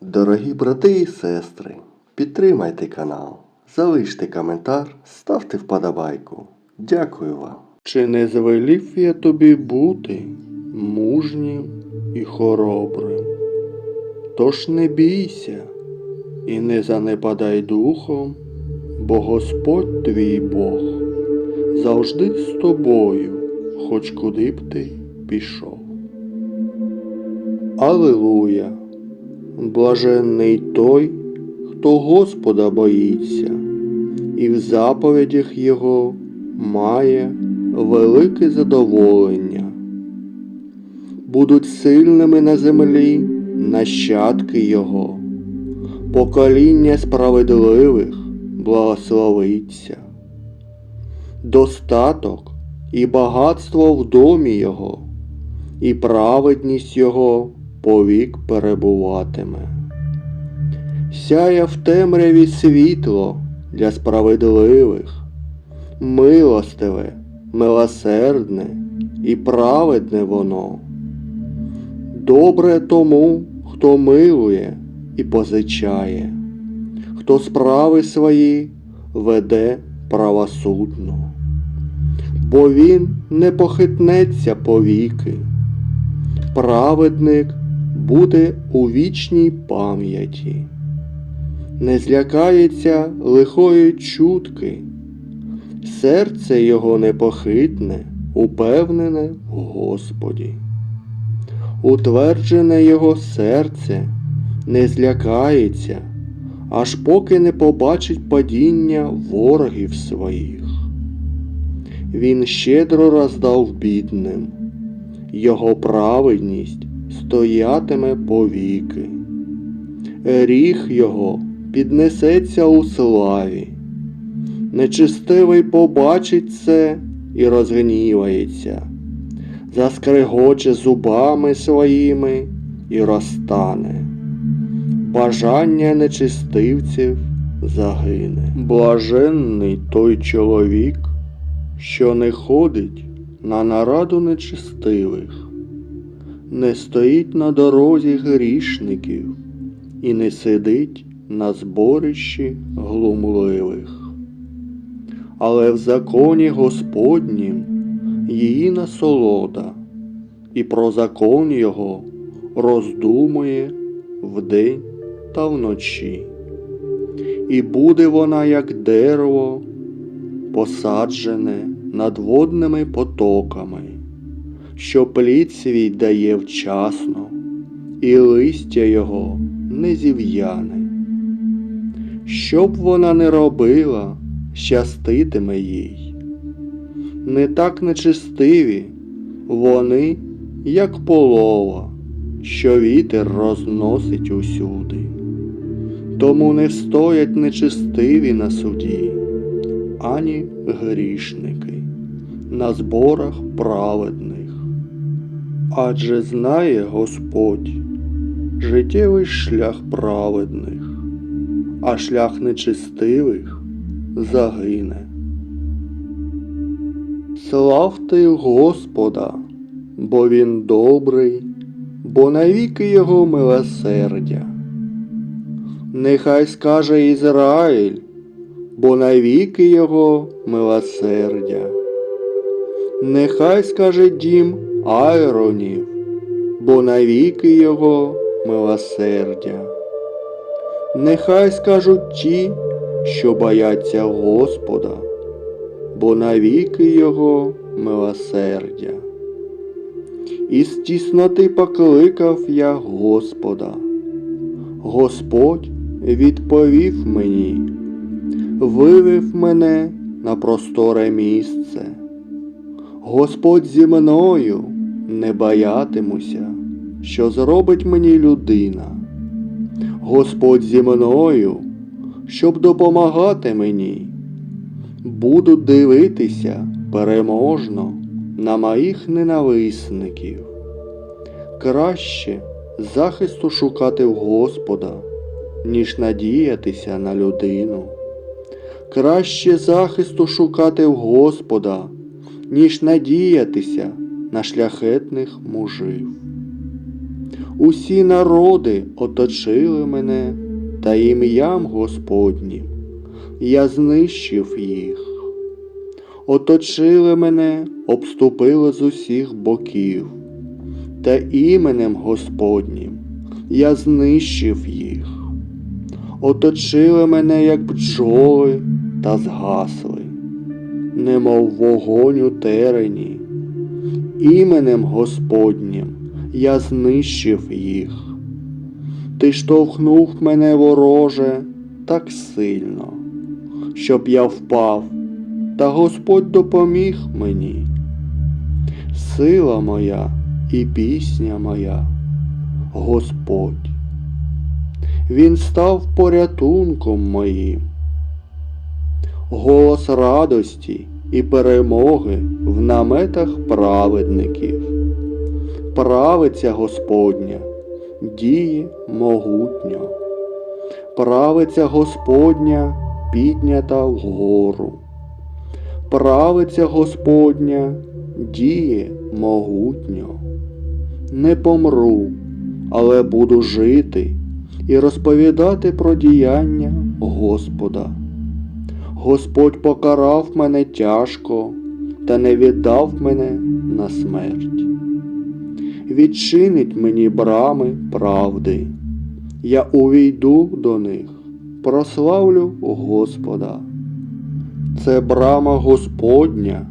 Дорогі брати і сестри, підтримайте канал, залиште коментар, ставте вподобайку. Дякую вам. Чи не звелів я тобі бути мужнім і хоробрим? Тож не бійся і не занепадай духом, бо Господь твій Бог завжди з тобою, хоч куди б ти пішов. Алилуя! Блаженний той, хто Господа боїться, і в заповідях Його має велике задоволення. Будуть сильними на землі нащадки Його, покоління справедливих благословиться. Достаток і багатство в домі Його, і праведність Його повік перебуватиме. Сяє в темряві світло для справедливих, милостиве, милосердне і праведне воно. Добре тому, хто милує і позичає, хто справи свої веде правосудно, бо він не похитнеться повіки. Праведник буде у вічній пам'яті, не злякається лихої чутки, серце його непохитне, упевнене в Господі. Утверджене його серце не злякається, аж поки не побачить падіння ворогів своїх. Він щедро роздав бідним, його праведність стоятиме повіки. Ріг його піднесеться у славі. Нечистивий побачить це і розгнівається, заскригоче зубами своїми і розтане. Бажання нечистивців загине. Блаженний той чоловік, що не ходить на нараду нечистивих, не стоїть на дорозі грішників і не сидить на зборищі глумливих. Але в законі Господнім її насолода, і про закон його роздумує вдень та вночі. І буде вона, як дерево, посаджене над водними потоками, що плід свій дає вчасно, і листя його не зів'яне. Що б вона не робила, щаститиме їй. Не так нечистиві вони, як полова, що вітер розносить усюди. Тому не встоять нечистиві на суді, ані грішники на зборах праведних. Адже знає Господь життєвий шлях праведних, а шлях нечистивих загине. Славте Господа, бо Він добрий, бо навіки Його милосердя. Нехай скаже Ізраїль, бо навіки Його милосердя. Нехай скаже дім Айронів, бо навіки Його милосердя. Нехай скажуть ті, що бояться Господа, бо навіки Його милосердя. Із тісноти покликав я Господа. Господь відповів мені, вивів мене на просторе місце. Господь зі мною не боятимуся, що зробить мені людина. Господь зі мною, щоб допомагати мені. Буду дивитися переможно на моїх ненависників. Краще захисту шукати в Господа, ніж надіятися на людину. Краще захисту шукати в Господа, ніж надіятися на шляхетних мужів. Усі народи оточили мене, та ім'ям Господнім я знищив їх. Оточили мене, обступили з усіх боків, та іменем Господнім я знищив їх. Оточили мене, як бджоли, та згасли, немов вогонь у терені. Іменем Господнім я знищив їх. Ти штовхнув мене, вороже, так сильно, щоб я впав, та Господь допоміг мені. Сила моя і пісня моя, Господь. Він став порятунком моїм. Голос радості і перемоги в наметах праведників. Правиця Господня діє могутньо. Правиця Господня піднята вгору. Правиця Господня діє могутньо. Не помру, але буду жити і розповідати про діяння Господа. Господь покарав мене тяжко та не віддав мене на смерть. Відчинить мені брами правди, я увійду до них, прославлю Господа. Це брама Господня,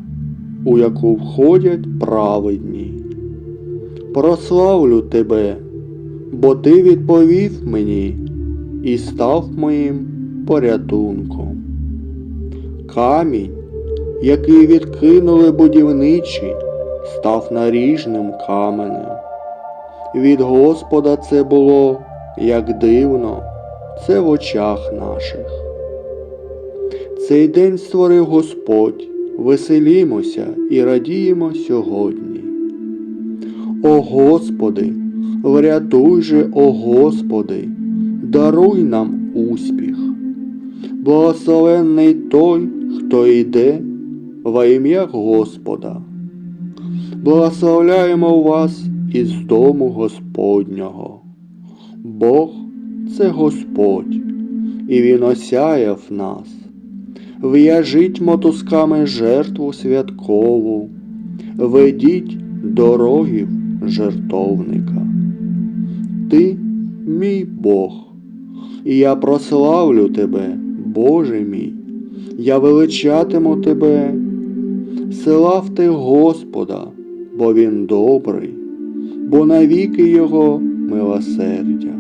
у яку входять праведні. Прославлю тебе, бо ти відповів мені і став моїм порятунком. Камінь, який відкинули будівничі, став наріжним каменем. Від Господа це було, як дивно, це в очах наших. Цей день створив Господь, веселімося і радіємо сьогодні. О Господи, врятуй же, о Господи, даруй нам успіх. Благословенний той, хто йде во ім'я Господа. Благословляємо вас із дому Господнього. Бог це Господь, і Він осяяв нас. В'яжіть мотузками жертву святкову, ведіть дорогів жертовника. Ти мій Бог, і я прославлю тебе, Боже мій, я величатиму тебе, славте Господа, бо Він добрий, бо навіки Його милосердя.